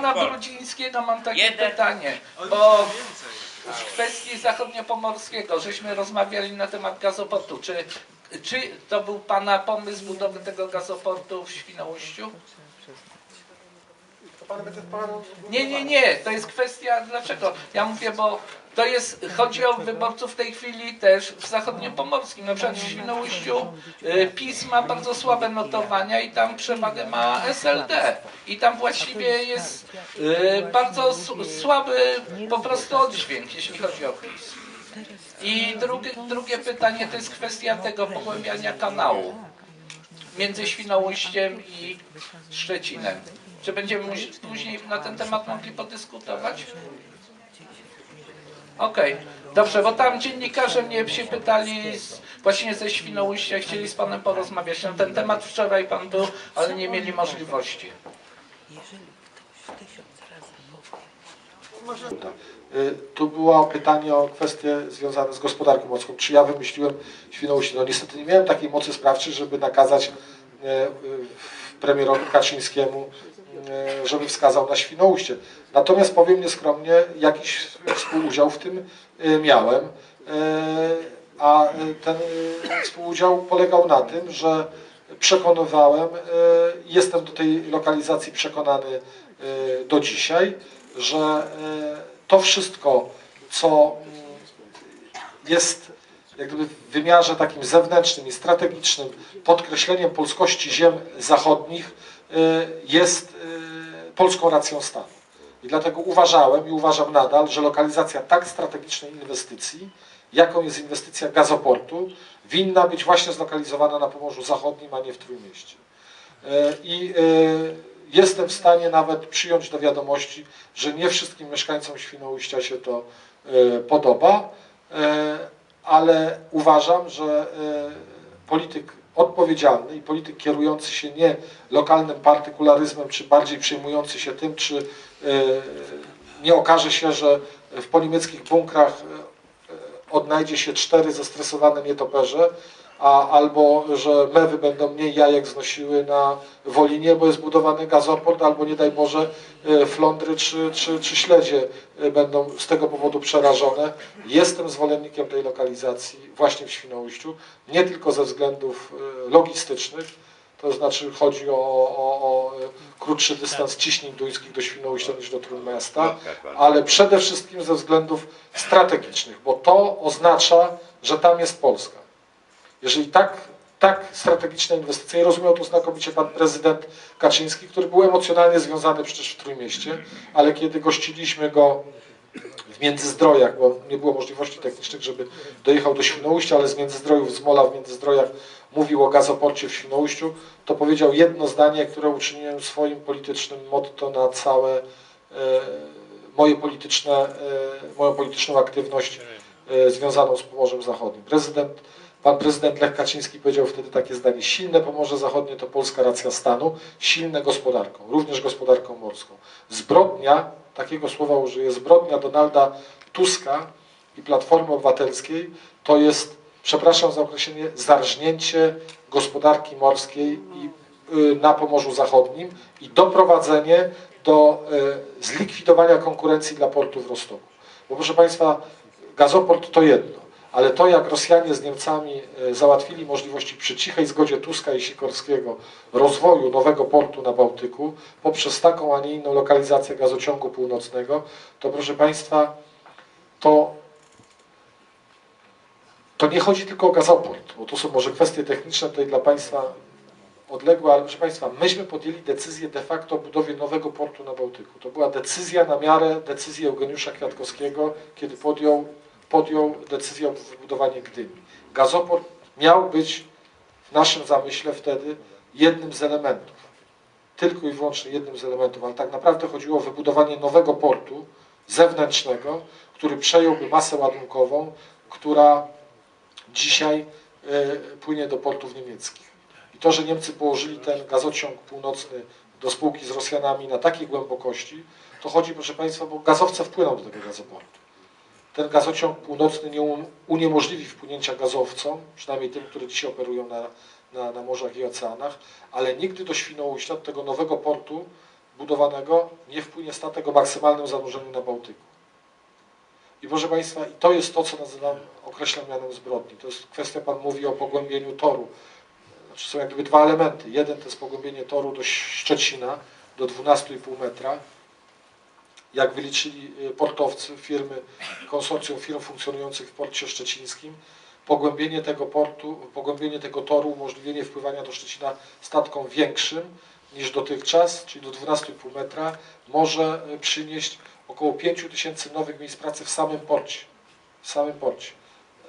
pana. Brudzińskiego mam takie Jeden. pytanie, bo w kwestii zachodniopomorskiego, żeśmy rozmawiali na temat gazoportu. Czy, czy to był pana pomysł budowy tego gazoportu w Świnoujściu? Nie, nie, nie, to jest kwestia dlaczego. Ja mówię, bo to jest, chodzi o wyborców w tej chwili też w zachodniopomorskim. Na przykład w Świnoujściu y, PiS ma bardzo słabe notowania i tam przewagę ma SLD. I tam właściwie jest y, bardzo słaby po prostu oddźwięk, jeśli chodzi o PiS. I drugie, drugie pytanie to jest kwestia tego pogłębiania kanału między Świnoujściem i Szczecinem. Czy będziemy później na ten temat mogli podyskutować? Okej, dobrze, bo tam dziennikarze mnie się pytali z, właśnie ze Świnoujścia, chcieli z Panem porozmawiać na ten temat. Wczoraj Pan był, ale nie mieli możliwości. Y, Tu było pytanie o kwestie związane z gospodarką morską. Czy ja wymyśliłem Świnoujście? No niestety nie miałem takiej mocy sprawczej, żeby nakazać e, premierowi Kaczyńskiemu, e, żeby wskazał na Świnoujście. Natomiast powiem nieskromnie, jakiś współudział w tym e, miałem. E, A e, ten e, współudział polegał na tym, że przekonywałem, e, jestem do tej lokalizacji przekonany e, do dzisiaj, że e, to wszystko, co mm, jest jak gdyby w wymiarze takim zewnętrznym i strategicznym podkreśleniem polskości ziem zachodnich jest polską racją stanu. I dlatego uważałem i uważam nadal, że lokalizacja tak strategicznej inwestycji, jaką jest inwestycja gazoportu, winna być właśnie zlokalizowana na Pomorzu Zachodnim, a nie w Trójmieście. Y, I y, jestem w stanie nawet przyjąć do wiadomości, że nie wszystkim mieszkańcom Świnoujścia się to y, podoba, ale uważam, że polityk odpowiedzialny i polityk kierujący się nie lokalnym partykularyzmem, czy bardziej przejmujący się tym, czy y, nie okaże się, że w poniemieckich bunkrach y, odnajdzie się cztery zestresowane nietoperze, a, albo że mewy będą mniej jajek znosiły na Wolinie, bo jest budowany gazoport, albo nie daj Boże flądry czy, czy, czy śledzie y, będą z tego powodu przerażone. Jestem zwolennikiem tej lokalizacji właśnie w Świnoujściu, nie tylko ze względów y, logistycznych, to znaczy chodzi o, o, o krótszy dystans ciśnień duńskich do Świnoujścia niż do Trójmiasta, ale przede wszystkim ze względów strategicznych, bo to oznacza, że tam jest Polska. Jeżeli tak, tak strategiczne inwestycje, rozumiał to znakomicie pan prezydent Kaczyński, który był emocjonalnie związany przecież w Trójmieście, ale kiedy gościliśmy go w Międzyzdrojach, bo nie było możliwości technicznych, żeby dojechał do Świnoujścia, ale z Międzyzdrojów, z Mola w Międzyzdrojach mówił o gazoporcie w Świnoujściu, to powiedział jedno zdanie, które uczyniłem swoim politycznym motto na całe e, moje polityczne, e, moją polityczną aktywność e, związaną z Pomorzem Zachodnim. Prezydent, pan prezydent Lech Kaczyński powiedział wtedy takie zdanie, silne Pomorze Zachodnie to polska racja stanu, silne gospodarką, również gospodarką morską. Zbrodnia, takiego słowa użyję, zbrodnia Donalda Tuska i Platformy Obywatelskiej to jest, przepraszam za określenie, zarżnięcie gospodarki morskiej i, y, na Pomorzu Zachodnim i doprowadzenie do y, zlikwidowania konkurencji dla portu w Rostoku. Bo proszę Państwa, gazoport to jedno, ale to jak Rosjanie z Niemcami y, załatwili możliwości przy cichej zgodzie Tuska i Sikorskiego rozwoju nowego portu na Bałtyku poprzez taką, a nie inną lokalizację gazociągu północnego, to proszę Państwa, to to nie chodzi tylko o gazoport, bo to są może kwestie techniczne tutaj dla Państwa odległe, ale proszę Państwa, myśmy podjęli decyzję de facto o budowie nowego portu na Bałtyku. To była decyzja na miarę decyzji Eugeniusza Kwiatkowskiego, kiedy podjął, podjął decyzję o wybudowaniu Gdyni. Gazoport miał być w naszym zamyśle wtedy jednym z elementów. Tylko i wyłącznie jednym z elementów, ale tak naprawdę chodziło o wybudowanie nowego portu zewnętrznego, który przejąłby masę ładunkową, która dzisiaj y, płynie do portów niemieckich. I to, że Niemcy położyli ten gazociąg północny do spółki z Rosjanami na takiej głębokości, to chodzi, proszę Państwa, bo gazowce wpłyną do tego gazoportu. Ten gazociąg północny nie um- uniemożliwi wpłynięcia gazowcom, przynajmniej tym, które dzisiaj operują na, na, na morzach i oceanach, ale nigdy do Świnoujścia, do tego nowego portu, budowanego nie wpłynie statek o maksymalnym zanurzeniu na Bałtyku. I proszę Państwa, i to jest to, co nazywam, określam mianem zbrodni. To jest kwestia, Pan mówi o pogłębieniu toru. Znaczy są jak gdyby dwa elementy. Jeden to jest pogłębienie toru do Szczecina, do 12,5 metra. Jak wyliczyli y, portowcy, firmy, konsorcjum firm funkcjonujących w porcie szczecińskim, pogłębienie tego portu, pogłębienie tego toru, umożliwienie wpływania do Szczecina statkom większym niż dotychczas, czyli do 12,5 metra, może y, przynieść około 5 tysięcy nowych miejsc pracy w samym porcie. W samym porcie.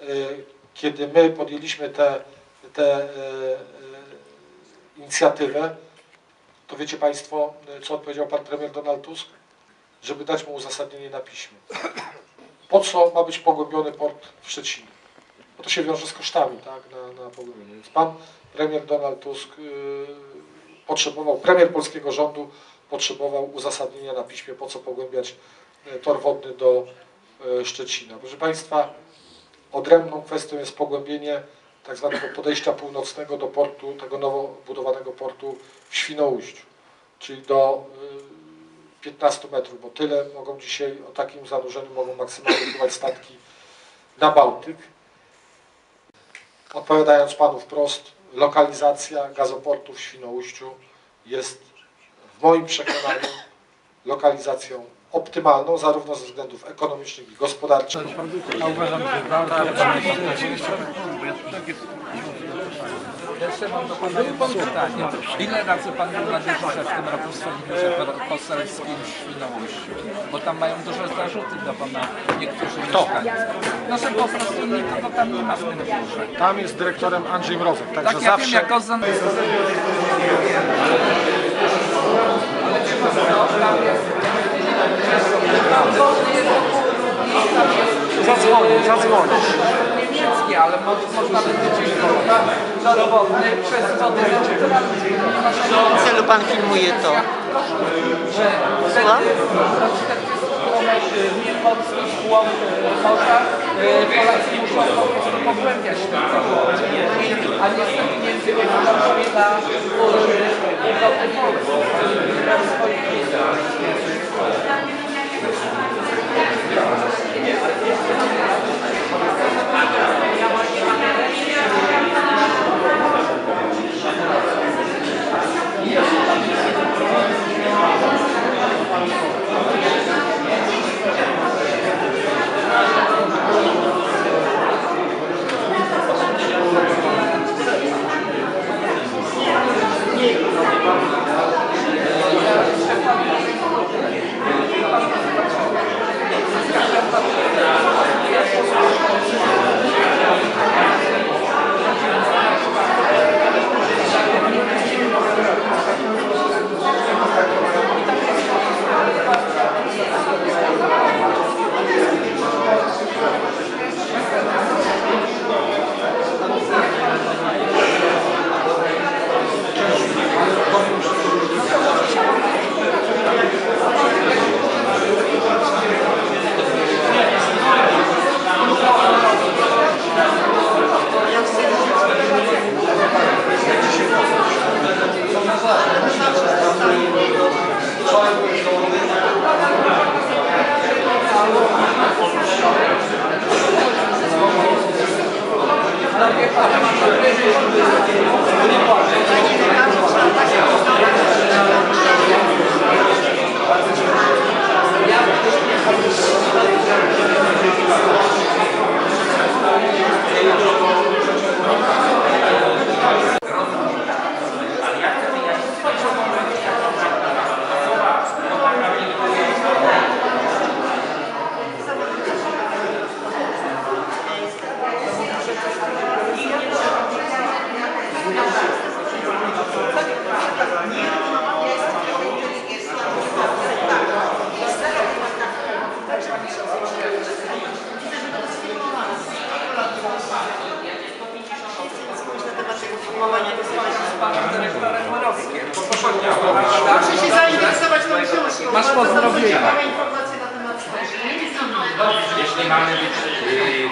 Y, Kiedy my podjęliśmy tę te, inicjatywę, to wiecie Państwo, co odpowiedział Pan Premier Donald Tusk? Żeby dać mu uzasadnienie na piśmie. Po co ma być pogłębiony port w Szczecinie? Bo to się wiąże z kosztami, tak, na, na pogłębienie. Więc Pan Premier Donald Tusk y, potrzebował, premier polskiego rządu potrzebował uzasadnienia na piśmie, po co pogłębiać y, tor wodny do y, Szczecina. Proszę Państwa, odrębną kwestią jest pogłębienie tak zwanego podejścia północnego do portu, tego nowo budowanego portu w Świnoujściu, czyli do y, 15 metrów, bo tyle mogą dzisiaj, o takim zanurzeniu mogą maksymalnie pływać statki na Bałtyk. Odpowiadając Panu wprost, lokalizacja gazoportu w Świnoujściu jest w moim przekonaniu lokalizacją optymalną, zarówno ze względów ekonomicznych i gospodarczych. Ja uważam, że bardzo Jeszcze mam do Pana jedno pytanie. Ile razy Pan był na dyżurze w tym roku w biurze poselskim w Świnoujściu? Bo tam mają duże zarzuty do Pana niektórzy mieszkańcy. No, że po prostu nikogo tam nie ma w tym biurze. Tam jest dyrektorem Andrzej Mrozek, także Tak, ja zawsze... wiem, jako zan... Zadzwonię, zadzwonię. Niemieckie, ale mo można wytyczyć dowodny przez wody W jakim celu pan filmuje to? że Słucham? do 40 km mil morskich w głąb e, morza e, Polacy muszą po prostu pogłębiać ten A niestety między innymi na urodziny Europy Polski. Na swoich miejscach. Panem dyrektorem Mrozkiem. Proszę się zainteresować tą książką. Masz pozdrowienia. ciekawe informacje na temat tego. Jeśli mamy być y,